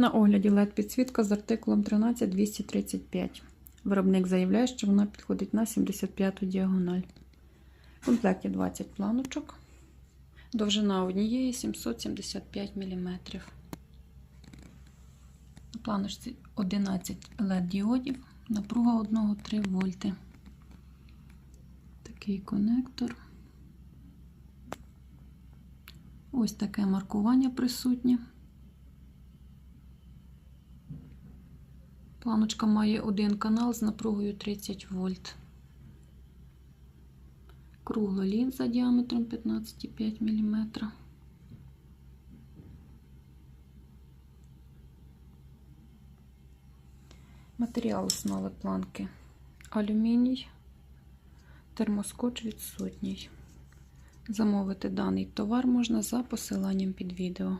На огляді LED підсвітка з артикулом 13235. Виробник заявляє, що вона підходить на 75-ту діагональ. В комплекті 20 планочок. Довжина однієї 775 мм. На планочці 11 LED діодів, напруга 1,3 вольти. Такий конектор. Ось таке маркування присутнє. Планочка має один канал з напругою 30 вольт. Кругла лінза діаметром 15,5 мм. Матеріал основи планки алюміній, термоскоч відсутній. Замовити даний товар можна за посиланням під відео.